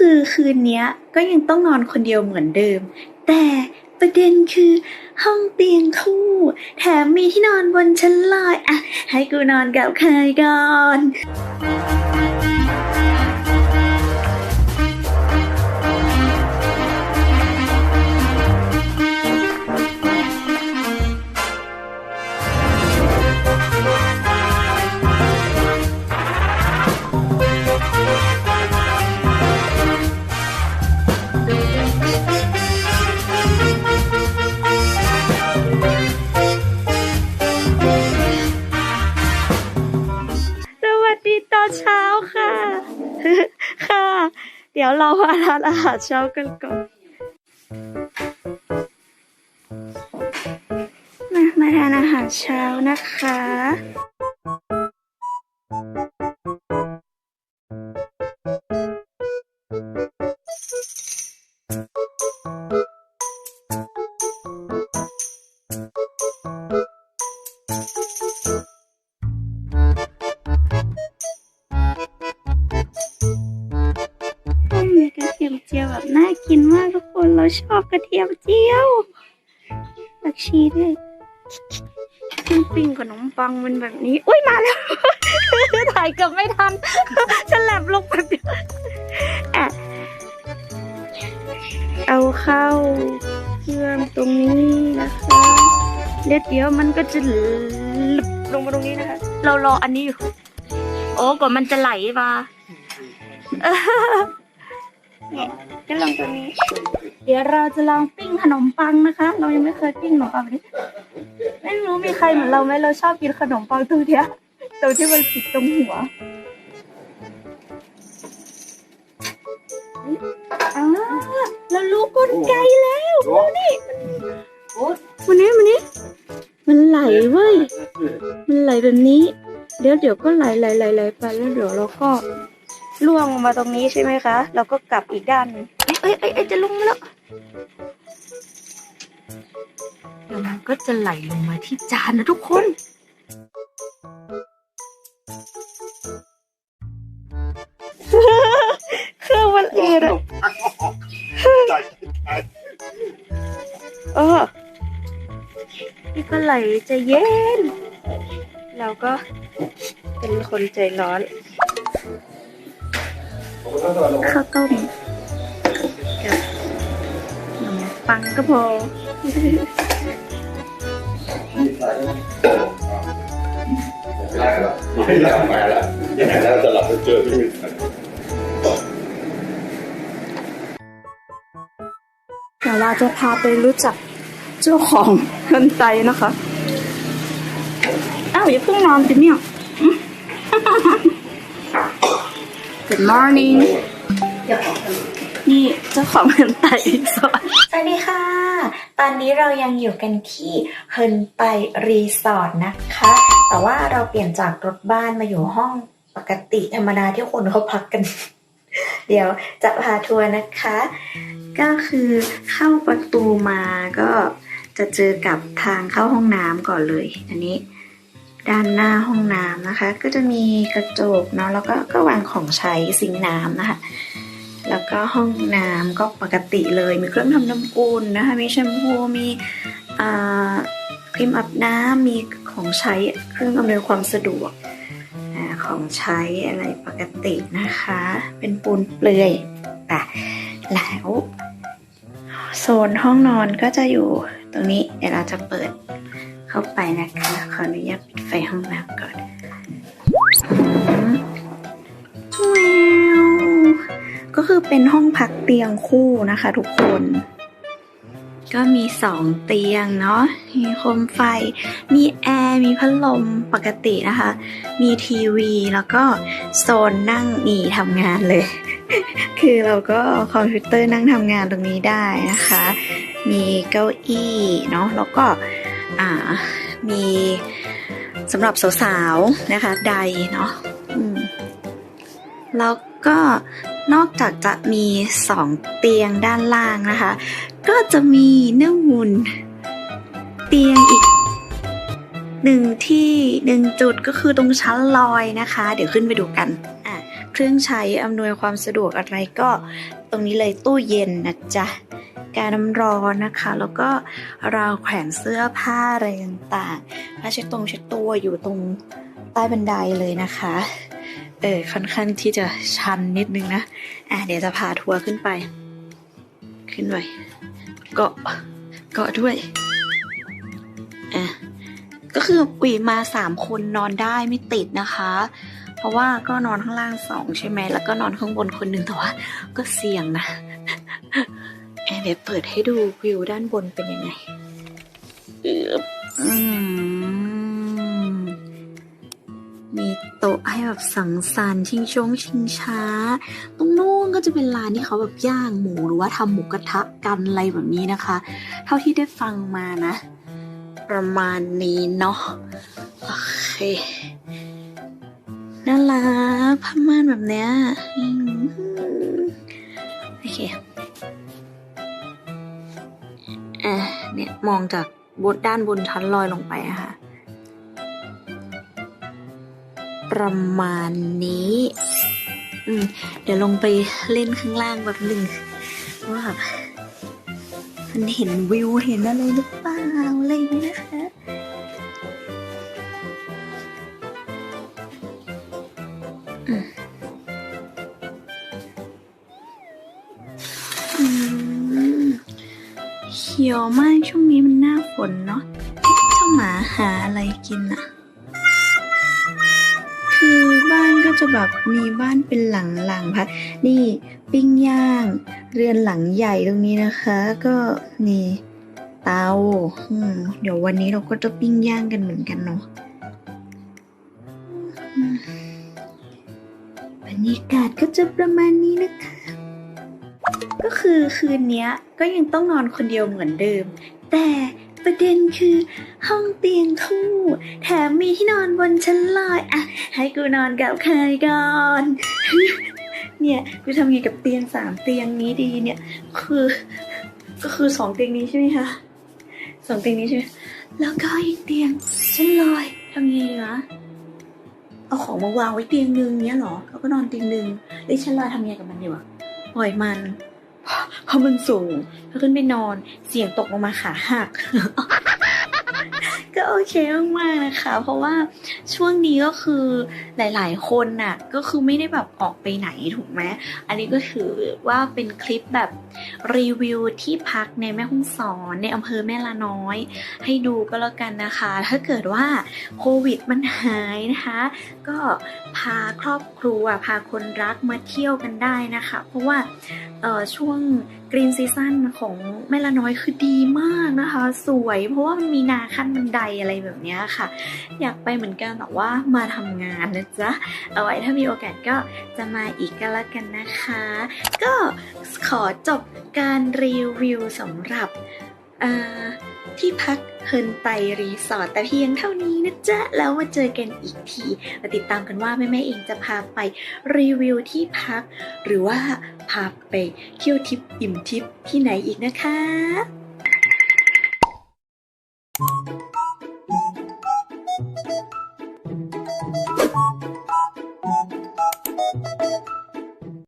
คือคืนนี้ก็ยังต้องนอนคนเดียวเหมือนเดิม แต่ประเด็นคือห้องเตียงคู่ แถมมีที่นอนบนชั้นลอยอะให้กูนอนกับใครก่อน เรามาทานอาหารเช้ากันก่อนมามาทานอาหารเช้านะคะ เราชอบกระเทียมเจียวผักชีด้วยปิ้งปิ้งขนมปังมันแบบนี้ อุ้ยมาแล้ว ถ่ายเกับไม่ทันฉลับลงไปบเดียวอะเอาเข้าเครื่องตรงนี้นะคะเดี๋ยวเดี๋ยวมันก็จะหลุดลงมาตรงนี้นะคะ เรารออันนี้อยู่ โอ้กว่ามันจะไหลมา เนี่ยจะลองตัวนี้ เดี๋ยวเราจะลองปิ้งขนมปังนะคะ เรายังไม่เคยปิ้งขนมปังแบบนี้ไม่รู้มีใครเหมือนเราไหมเราชอบกินขนมปังตรงเนี้ยตรงที่มันติดตรงหัวอ้าเรารู้กลไกแล้วดูนี่มันนี้มันนี้ มันไหลเว้ย มันไหลแบบนี้ เดี๋ยวเดี๋ยวก็ไหลไหลไหลไหลไปแล้วเดี๋ยวเราก็ ล่วงลงมาตรงนี้ใช่ไหมคะ เราก็กลับอีกด้านหนึ่งเอ้ยเอ้ยเอ้ยจะลงมาแล้วเดี๋ยวมันก็จะไหลลงมาที่จานนะทุกคน เครื่องมันเอ็นอะเออนี่ก็ไหลใจะเย็น เราก็เป็นคนใจร้อน ข้าวต้มกับขนมปังก็พอไม่หลับมาแล้วยังไงแล้วจะหลับไปเจอพี่วินเดี๋ยวเราจะพาไปรู้จักเจ้าของเงินไตนะคะ อ้าวอย่าเพิ่งนอนสิเนี่ย Good morning นี่เจ้าของเงินไตสวัสวัสดีค่ะ ตอนนี้เรายังอยู่กันที่เฮินไปรีสอร์ทนะคะ แต่ว่าเราเปลี่ยนจากรถบ้านมาอยู่ห้องปกติธรรมดาที่คนเขาพักกัน เดี๋ยวจะพาทัวร์นะคะ ก็คือเข้าประตูมาก็จะเจอกับทางเข้าห้องน้ำก่อนเลย อันนี้ ด้านหน้าห้องน้ำนะคะ ก็จะมีกระจกเนาะแล้วก็ก็วางของใช้ซิงน้ำนะคะ แล้วก็ห้องน้ำก็ปกติเลย มีเครื่องทำน้ำอุ่นนะคะมีแชมพูมีครีมอาบน้ำมีของใช้เครื่องอำนวยความสะดวกอของใช้อะไรปกตินะคะ เป็นปูนเปลือยแต่แล้วโซนห้องนอนก็จะอยู่ตรงนี้เดี๋ยวเราจะเปิด เข้าไปนะคะ ขออนุญาตปิดไฟห้องน้ำก่อนแววก็คือเป็นห้องพักเตียงคู่นะคะ ทุกคน ก็มีสองเตียงเนาะ มีโคมไฟ มีแอร์ มีพัดลมปกตินะคะ มีทีวีแล้วก็โซนนั่งหนีทำงานเลย คือเราก็เอาคอมพิวเตอร์นั่งทำงานตรงนี้ได้นะคะ มีเก้าอี้เนาะ แล้วก็ มีสำหรับสาวๆนะคะไดเนาะแล้วก็นอกจากจะมีสองเตียงด้านล่างนะคะ ก็จะมีเนื่อหุ่นเตียงอีกหนึ่งที่หนึ่งจุดก็คือตรงชั้นลอยนะคะ เดี๋ยวขึ้นไปดูกันอะเครื่องใช้อำนวยความสะดวกอะไรก็ตรงนี้เลยตู้เย็นนะจ๊ะ การน้ำร้อนนะคะ แล้วก็ราวแขวนเสื้อผ้าอะไรต่างๆผ้าเช็ดตรงเช็ดตัวอยู่ตรงใต้บันไดเลยนะคะเออค่อนข้างที่จะชันนิดนึงนะอะเดี๋ยวจะพาทัวร์ขึ้นไป ขึ้นไปเกาะเกาะด้วยอะก็คืออุ๋ยมาสามคนนอนได้ไม่ติดนะคะ เพราะว่าก็นอนข้างล่างสองใช่ไหมแล้วก็นอนข้างบนคนหนึ่งแต่ว่า ก็เสี่ยงนะ เดี๋ยวเปิดให้ดูวิวด้านบนเป็นยังไงมีโต๊ะให้แบบสังสรรค์ชิงชงชิงช้า ตรงนู้นก็จะเป็นร้านที่เขาแบบย่างหมูหรือว่าทำหมูกระทะกันอะไรแบบนี้นะคะ เท่าที่ได้ฟังมานะ ประมาณนี้เนาะโอเคน่ารักผ้าม่านแบบเนี้ยโอเค เนี่ยมองจากบนด้านบนชั้นลอยลงไปอะค่ะประมาณนี้อืมเดี๋ยวลงไปเล่นข้างล่างแบบหนึ่งว่าแบบมันเห็นวิวเห็นอะไรหรือเปล่าอะไรอย่างนี้นะคะ เขียวมากช่วงนี้มันหน้าฝนเนาะเจ้าหมาหาอะไรกินอะคือบ้านก็จะแบบมีบ้านเป็นหลังๆพักนี่ปิ้งย่าง เรือนหลังใหญ่ตรงนี้นะคะ ก็นี่เตาเดี๋ยววันนี้เราก็จะปิ้งย่างกันเหมือนกันเนาะอืมบรรยากาศก็จะประมาณนี้นะคะ ก็คือคืนนี้ก็ยังต้องนอนคนเดียวเหมือนเดิม แต่ประเด็นคือห้องเตียงคู่ แถมมีที่นอนบนชั้นลอยอะให้กูนอนกับใครก่อนเนี่ยกูทำไงกับเตียงสามเตียงนี้ดีเนี่ย คือ ก็คือสองเตียงนี้ใช่ไหมคะสองเตียงนี้ใช่ไหมแล้วก็อีกเตียงชั้นลอยทำไงวะเอาของมาวางไว้เตียงนึงเนี้ยเหรอแล้วก็นอนเตียงนึงแล้วชั้นลอยทำไงกับมันดีวะปล่อยมัน เพราะมันสูง ถ้าขึ้นไปนอน เสียงตกลงมาขาหัก ก็โอเคมากๆนะคะ เพราะว่าช่วงนี้ก็คือหลาย ๆ คนน่ะก็คือไม่ได้แบบออกไปไหนถูกไหมอันนี้ก็ถือว่าเป็นคลิปแบบรีวิวที่พักในแม่ฮ่องสอนในอำเภอแม่ละน้อย ให้ดูก็แล้วกันนะคะ ถ้าเกิดว่าโควิดมันหายนะคะ ก็พาครอบครัวพาคนรักมาเที่ยวกันได้นะคะ เพราะว่าเออช่วง กรีนซีซั่นของแม่ละน้อยคือดีมากนะคะ สวยเพราะว่ามันมีนาขั้นบันไดอะไรแบบนี้ค่ะ อยากไปเหมือนกันแต่ว่ามาทำงานนะจ๊ะ เอาไว้ถ้ามีโอกาสก็จะมาอีกก็แล้วกันนะคะ ก็ขอจบการรีวิวสำหรับเอ่อ ที่พักเฮินไตรีสอร์ทแต่เพียงเท่านี้นะจ๊ะ แล้วมาเจอกันอีกทีมาติดตามกันว่าแม่แม่เองจะพาไปรีวิวที่พัก หรือว่าพาไปเที่ยวทิปอิ่มทิปที่ไหนอีกนะคะ